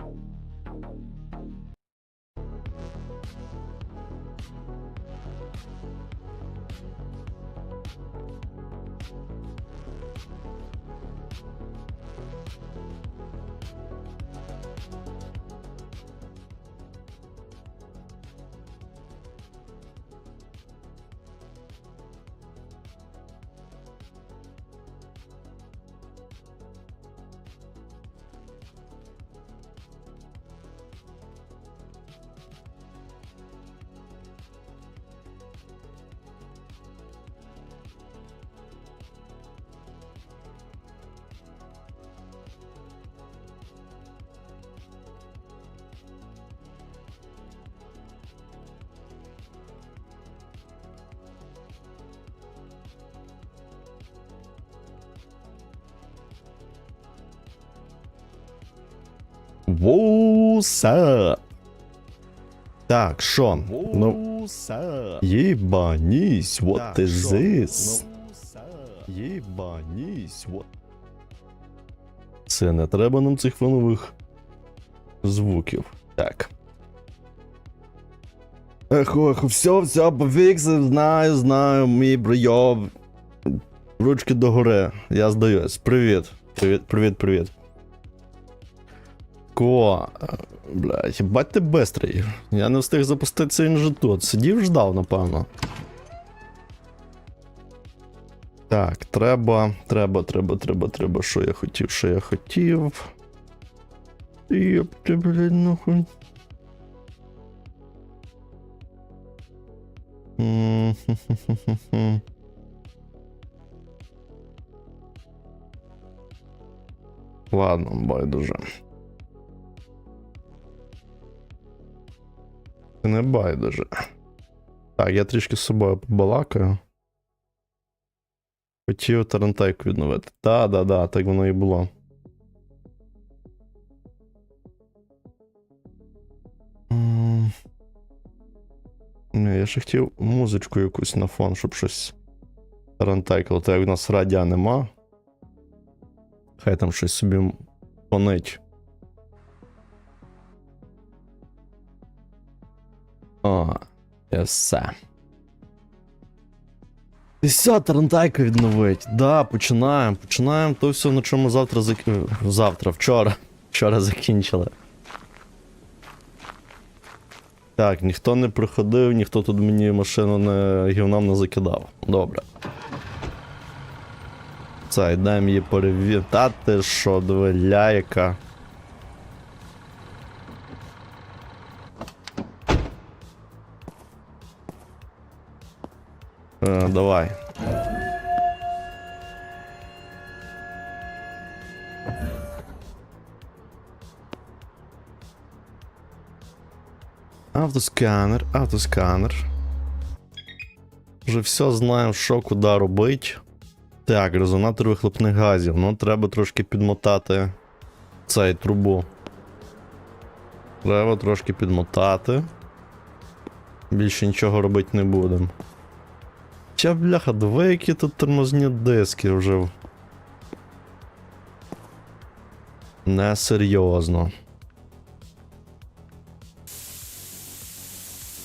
We'll Вуса. Так, що? Ну, єбанісь, what is this? Єбанісь, what? Це не треба нам цих фонових звуків. Так. Ех, ох, все, все, пофіксив, знаю, знаю, мій бройоб. Ручки догори, я здаюсь. Привіт. Привіт, привіт, привіт. Ко. Блять, бать ти бистрий. Я не встиг запуститися він же тут. Сидів, ждав, напевно. Так, треба, треба, треба, треба, треба. Що я хотів, що я хотів. Йоп, ти, блядь, нахуй. Ладно, байдуже. Не байдуже. Так, я трішки з собою побалакаю. Хотів тарантайку відновити. Та, да, да, так воно і було. Ні, я ще хотів музичку якусь на фон, щоб щось тарантайкало. Так як в нас радіа нема. Хай там щось собі фонить. О, і все. І все, Тарантайка відновить. Да, починаємо. Починаємо то все, на чому завтра зак... Завтра, вчора. Вчора закінчили. Так, ніхто не приходив, ніхто тут мені машину не гівном не закидав. Добре. Це, йдемо її перевітати, що двиля яка. Е, давай. Автосканер, автосканер. Вже все знаємо, що куди робить. Так, резонатор вихлопних газів. Ну, треба трошки підмотати цей трубу. Треба трошки підмотати. Більше нічого робити не будемо. Ча, бляха, диви, які тут тормозні диски вже. Несерйозно.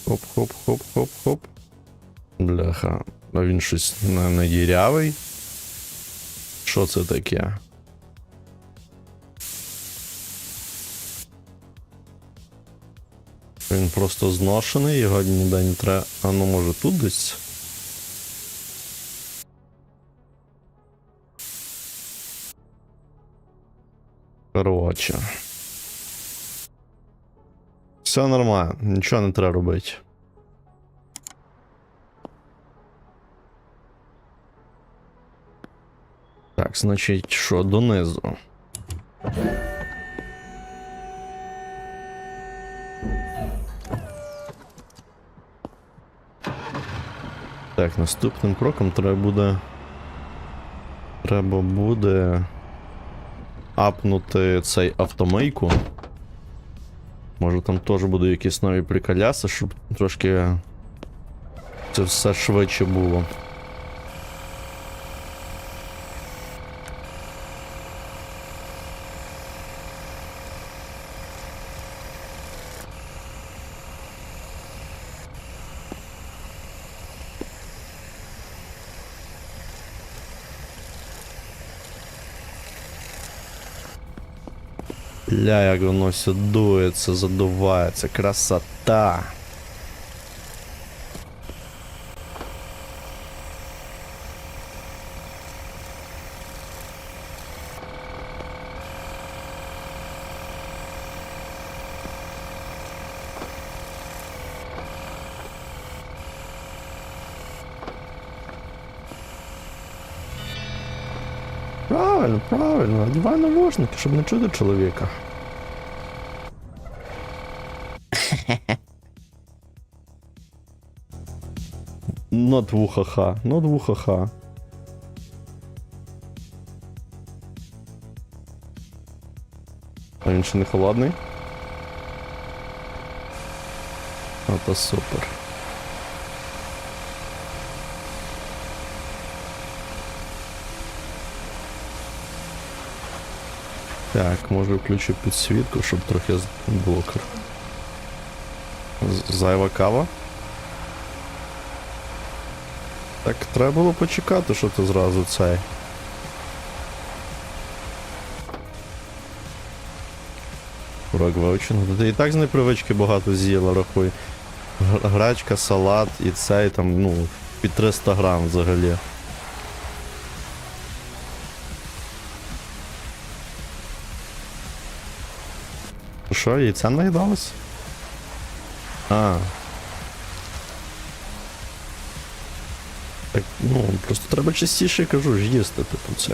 Хоп-хоп-хоп-хоп-хоп. Бляха. А він щось не дірявий. Що це таке? Він просто зношений, його ніде не треба. А ну може тут десь? Короче. Все нормально, нічого не треба робити. Так, значить, що, донизу. Так, наступним кроком треба буде. Треба буде. Апнути цей автомийку. Може там теж будуть якісь нові приколяси, щоб трошки це все швидше було. Ля, як воно все дується, задувається, красота. Навушники, щоб не чути чоловіка. Нот вухаха, нот вухаха. А він ще не холодний? Ото супер. Так, може включу підсвітку, щоб трохи блокер. Зайва кава. Так, треба було почекати, що ти зразу цей. Урок вивчено. Ти і так з непривички багато з'їла, рахуй. Г- Гречка, салат і цей там, ну, під 300 грам взагалі. Що, яйця наїдалось? А. Так, ну, просто треба частіше кажу, ж їсти, типу, це.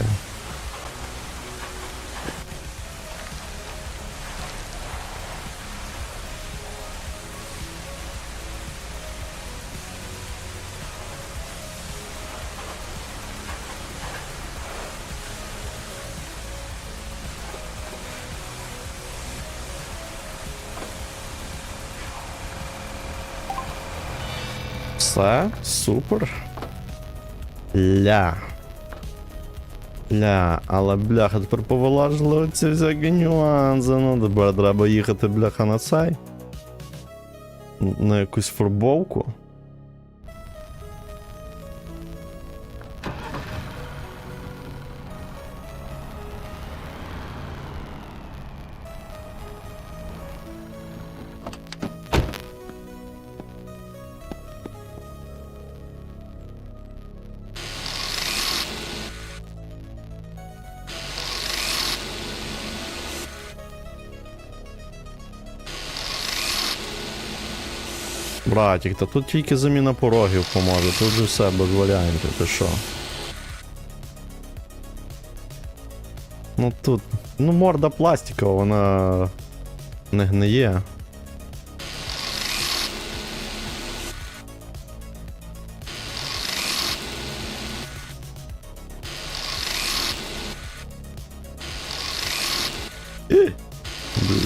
Супер. Ля. Ля, але бляха, тепер повилажили ці всякі нюанси. Ну, тепер треба їхати, бляха, на цей. На якусь фарбовку. Братік, та тут тільки заміна порогів поможе, тут же все без варіантів, ти що? Ну тут. Ну морда пластикова, вона не гниє.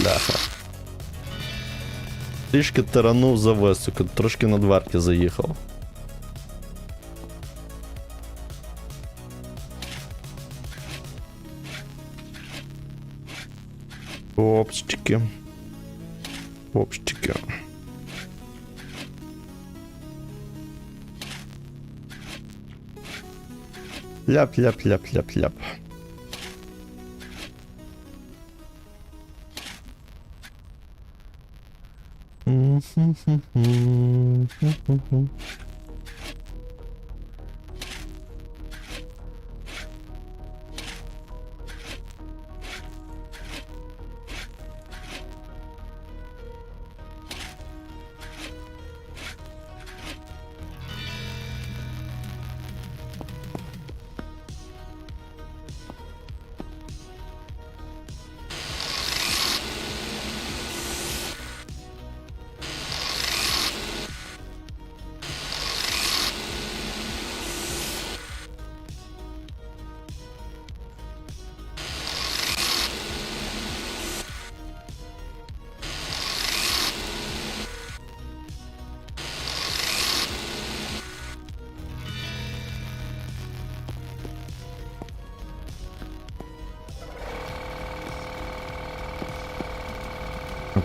Бляха. Трішки таранув за високо, трошки на дверки заїхав. Опчики. Опчики. Ляп-ляп-ляп-ляп-ляп. Mm-hmm.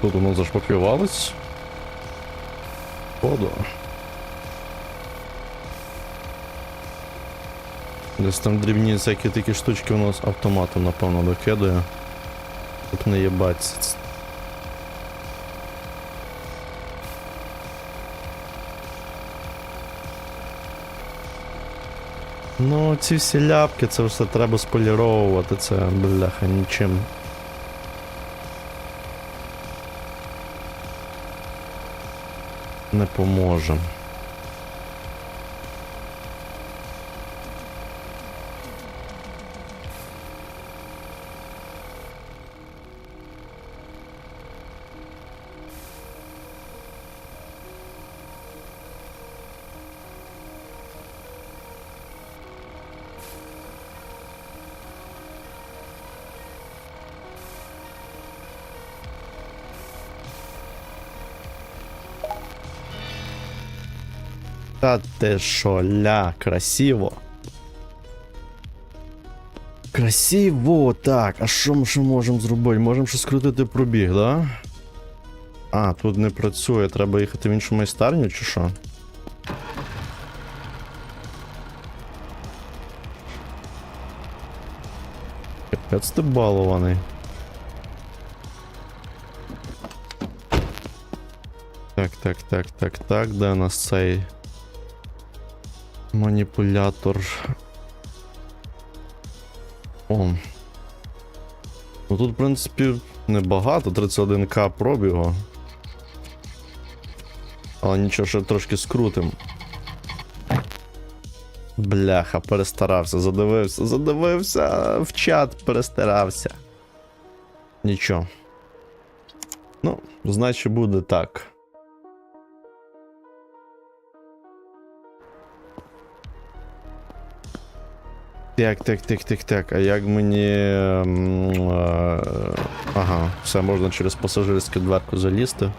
тут воно зашпаклювалось. Ходу. Десь там дрібні всякі такі штучки у нас автоматом, напевно, докидає. Щоб не їбаться. Ну, ці всі ляпки, це все треба споліровувати, це бляха нічим. Не поможе. Та ти шо, красиво. Красиво, так. А що ми ще можемо зробити? Можемо ще скрутити пробіг, да? А, тут не працює, треба їхати в іншу майстерню, чи що? Капець ти балований. Так, так, так, так, так, де у нас цей маніпулятор. О. Ну тут, в принципі, небагато, 31к пробігу. Але нічого, ще трошки скрутим. Бляха, перестарався, задивився, задивився в чат, перестарався. Нічого. Ну, значить буде так. Так, так, так, так, так. А як мені. е, Ага, все, можна через пасажирську дверку залізти.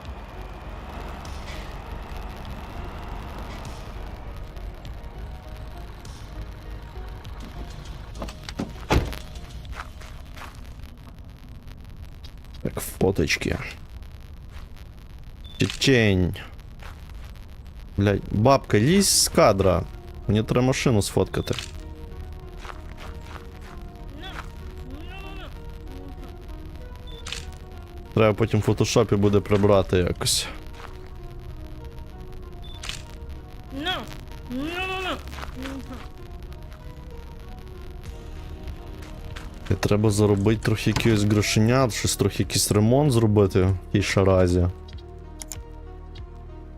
Так, фоточки. Чечень. Блять, бабка, лізь з кадра. Мені треба машину сфоткати. Треба потім в фотошопі буде прибрати якось. No! No, no, no! І треба заробити трохи якихось грошенят, щось трохи якийсь ремонт зробити в тій шаразі.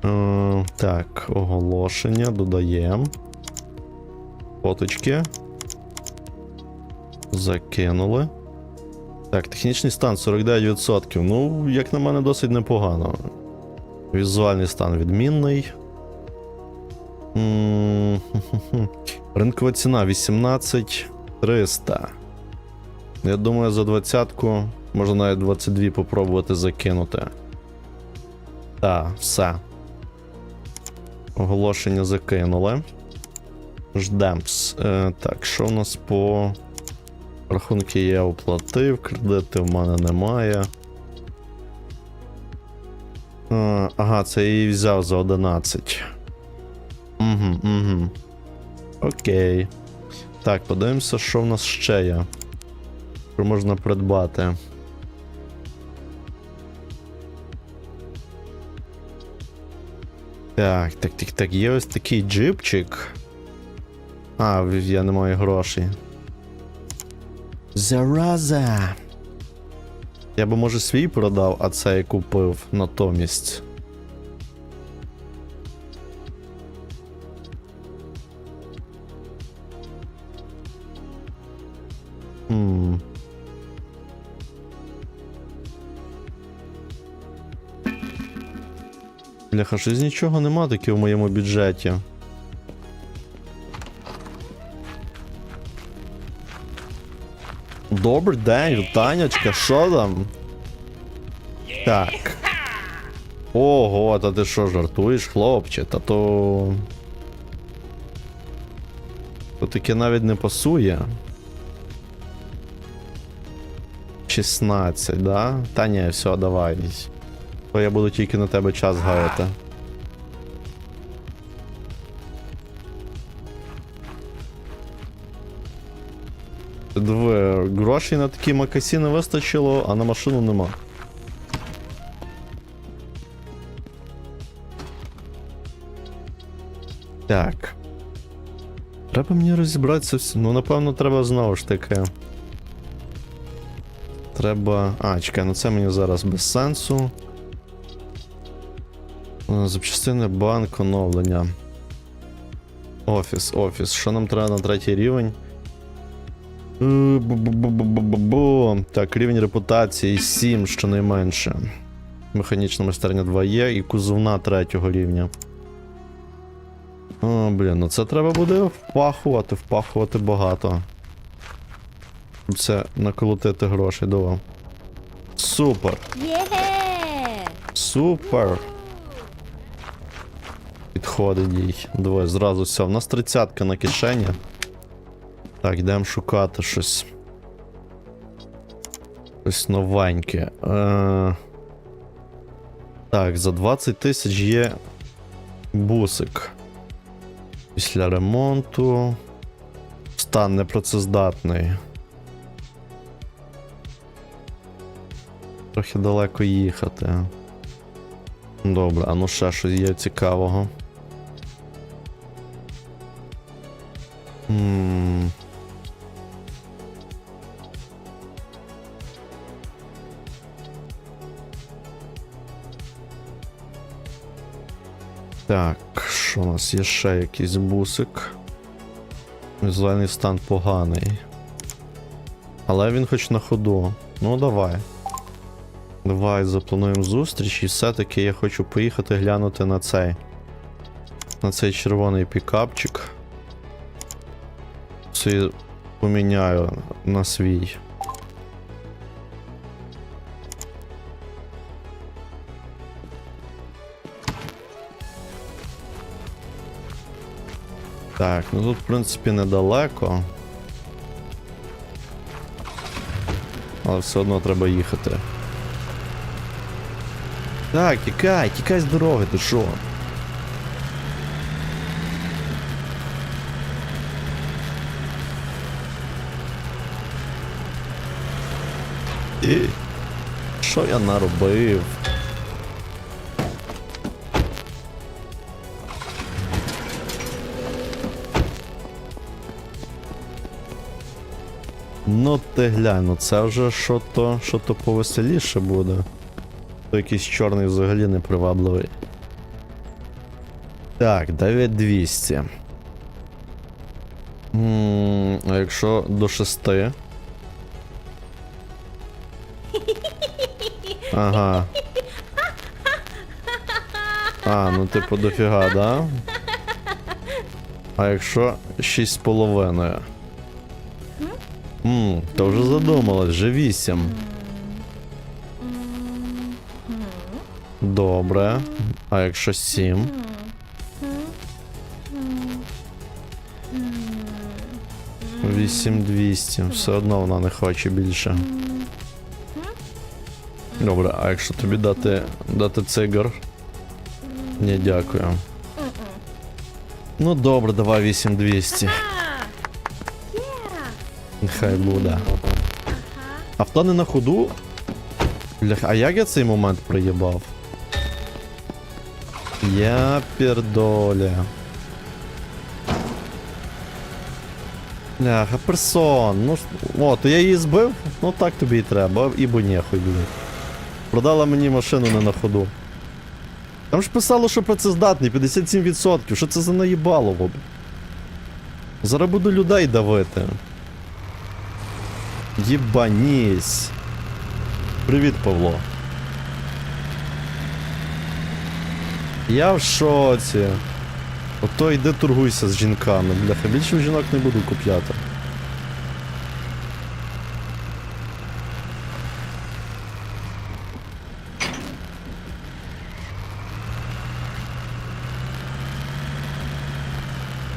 Е, так, оголошення додаємо. Фоточки. Закинули. Так, технічний стан 49%. Ну, як на мене, досить непогано. Візуальний стан відмінний. Ринкова ціна 18300. Я думаю, за двадцятку можна навіть 22 попробувати закинути. Так, все. Оголошення закинули. Ждемс. Е, так, що в нас по. Рахунки я оплатив, кредити в мене немає. Е, ага, це я її взяв за 11. Угу, угу. Окей. Так, подивимося, що в нас ще є. Що можна придбати. Так, так, так, так, є ось такий джипчик. А, я не маю грошей. Зараза. Я би, може, свій продав, а цей купив натомість. Хм. Бляха, щось нічого нема таке в моєму бюджеті. Добрий день, Танечка, що там? Так. Ого, та ти що жартуєш, хлопче? Та то. То таке навіть не пасує. 16, да? Та ні, все, давай. То я буду тільки на тебе час гаяти. Грошей на такі макасіни вистачило, а на машину нема. Так. Треба мені розібратися. Ну, напевно, треба знову ж таки. Треба. А, чекай, ну це мені зараз без сенсу. Е, Запчастини банк оновлення. Офіс, офіс. Що нам треба на третій рівень? Е. Так, рівень репутації 7, щонайменше. Механічна майстерня 2 є і кузовна третього рівня. О, блін, ну це треба буде впахувати, впахувати багато. Це наколотити грошей, давай. Супер! Є! Супер! Підходить їй. Давай, зразу все. У нас тридцятка на кишені. Так, йдемо шукати щось. Щось новеньке. Е... Так, за 20 тисяч є бусик. Після ремонту. Стан непрацездатний. Трохи далеко їхати. Добре, а ну ще щось є цікавого. М. Так, що у нас є ще якийсь бусик. Візуальний стан поганий. Але він хоч на ходу. Ну, давай. Давай заплануємо зустріч, і все-таки я хочу поїхати глянути на цей. На цей червоний пікапчик. Це поміняю на свій. Так, ну тут, в принципі, недалеко. Але все одно треба їхати. Так, тікай, тікай з дороги, ти що? І... Що я наробив? Ти глянь, ну це вже що то, що то повеселіше буде. То якийсь чорний взагалі непривабливий. Так, 9200. М, А якщо до 6. Ага. А, ну типу дофіга, да? А якщо 6,5? Ммм, то вже задумалась, вже 8. Добре. А якщо 7? 8200. Все одно вона не хоче більше. Добре, а якщо тобі дати дати цигар? Ні, дякую. Ну добре, давай 8200. Нехай буде. Авто не на ходу? Бля, а як я цей момент проїбав? Я пердоля. Бляха, персон. Ну, о, то я її збив? Ну так тобі і треба, і бо нехуй, блядь. Продала мені машину не на ходу. Там ж писало, що працездатний, 57%. Що це за наїбало, боб? Зараз буду людей давити. Єбанісь. Привіт, Павло. Я в шоці. Ото йди торгуйся з жінками. Бляха, більше жінок не буду купляти.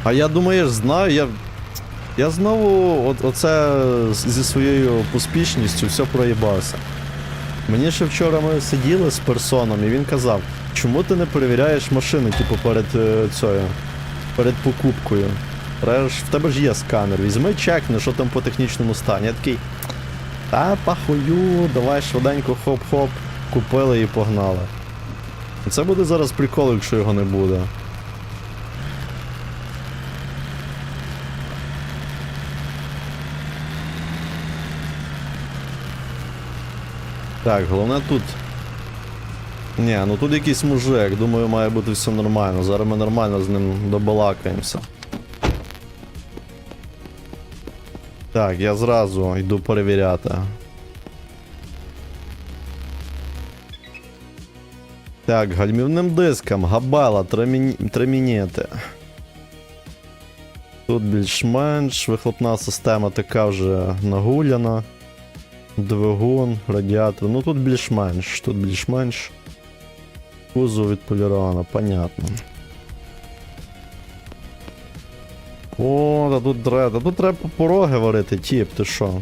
А я думаєш, знаю, я. Я знову от, оце зі своєю поспішністю все проїбався. Мені ще вчора ми сиділи з персоном, і він казав, чому ти не перевіряєш машини, типу, перед е, цією, перед покупкою. Ж- в тебе ж є сканер. Візьми, чекни, що там по технічному стані. Я такий. Та пахую, давай швиденько хоп-хоп. Купили і погнали. Це буде зараз прикол, якщо його не буде. Так, головне тут. Ні, ну тут якийсь мужик, думаю, має бути все нормально. Зараз ми нормально з ним добалакаємося. Так, я зразу йду перевіряти. Так, гальмівним диском, габела, тремін- тремінети. Тут більш-менш, вихлопна система така вже нагуляна. Двигун, радіатор. Ну тут більш-менш, тут більш-менш. Кузов відполіровано, понятно. О, та тут та тут треба пороги варити, тіп, ти що?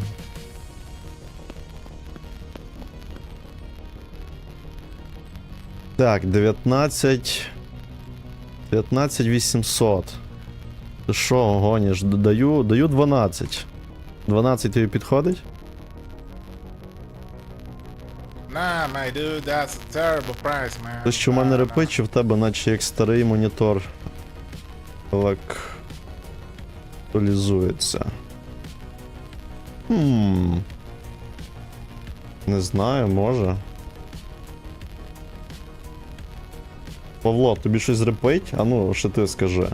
Так, 19. 19 800. Ти що, гониш? Д- Даю, даю 12. 12 тобі підходить? Nah, my dude, that's a terrible price, man. Те, що в мене чи в тебе наче як старий монітор. Так. Актуалізується. Хм. Не знаю, може. Павло, тобі щось репить? А ну, що ти скажи.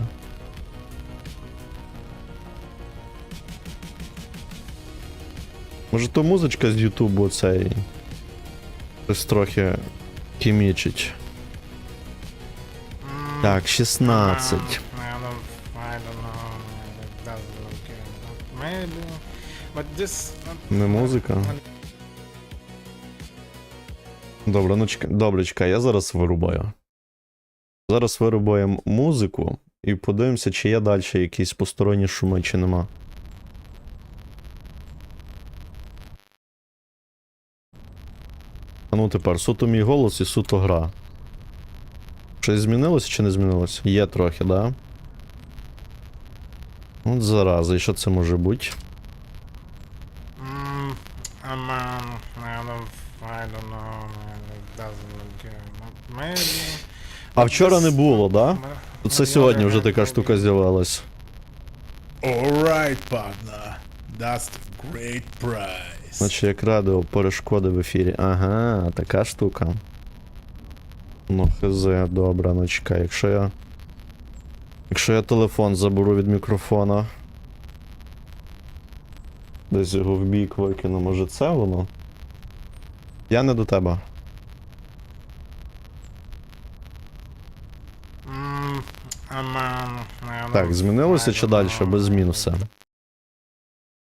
Може то музичка з Ютубу цей. Щось трохи кімічить. Так, 16. um, I don't, I don't know. It doesn't look good. Maybe, but this. Не музика. Добре, ну чекай. Добре, чекай, я зараз вирубаю. Зараз вирубаємо музику і подивимося, чи є далі якісь посторонні шуми, чи нема. А ну тепер суто мій голос і суто гра. Щось змінилося чи не змінилося? Є трохи, да? От зараза, і що це може бути? Mm, um, um. А вчора не було, да? Це сьогодні вже така штука з'явилась. Alright, partner. That's a great price. Значить, як радіо перешкоди в ефірі. Ага, така штука. Ну, хз, добре, ну чекай, якщо я. Якщо я телефон заберу від мікрофона. Десь його в бік викину, може це воно? Я не до тебе. Так, змінилося чи далі? Без змін все.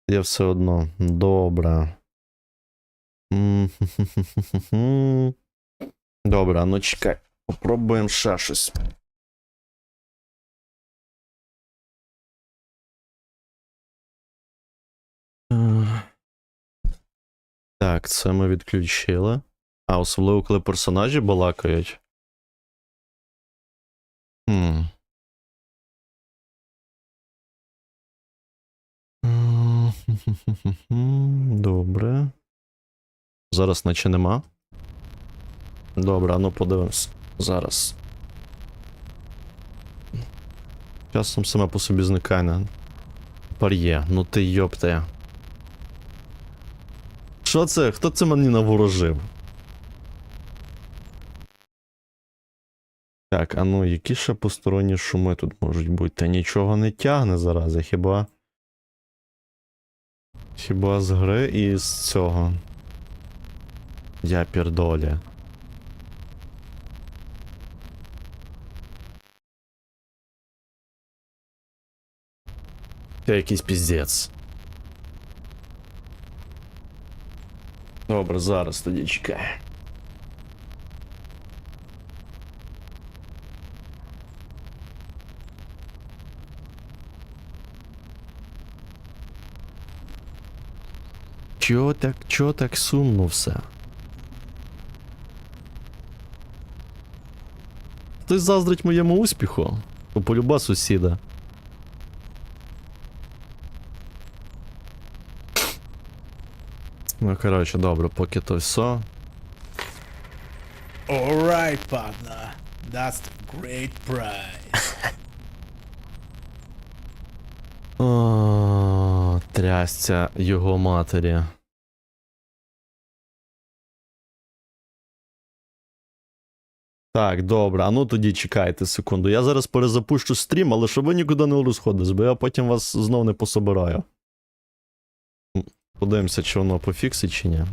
Є все одно. Добре. Добре, ну чекай. Попробуємо ще щось. Е, Так, це ми відключили. А, особливо, коли персонажі балакають. Хм. Добре. Зараз наче нема. Добре, ну подивимось. Зараз. Часом саме по собі зникає. Тепер є. Ну ти йопте. Що це? Хто це мені наворожив? Так, а ну, які ще посторонні шуми тут можуть бути? Та нічого не тягне зарази, хіба. Хіба з гри і з цього. Я пірдоля. Це якийсь піздець. Добре, зараз тоді чекай. Чого так, чого так сумно все? Хтось заздрить моєму успіху? Полюба сусіда. Ну, коротше, добре, поки то все. Alright, partner. That's the great prize. Трясця його матері. Так, добре, а ну тоді чекайте секунду. Я зараз перезапущу стрім, але щоб ви нікуди не розходились, бо я потім вас знов не пособираю. Подивимося, чи воно пофіксить, чи ні.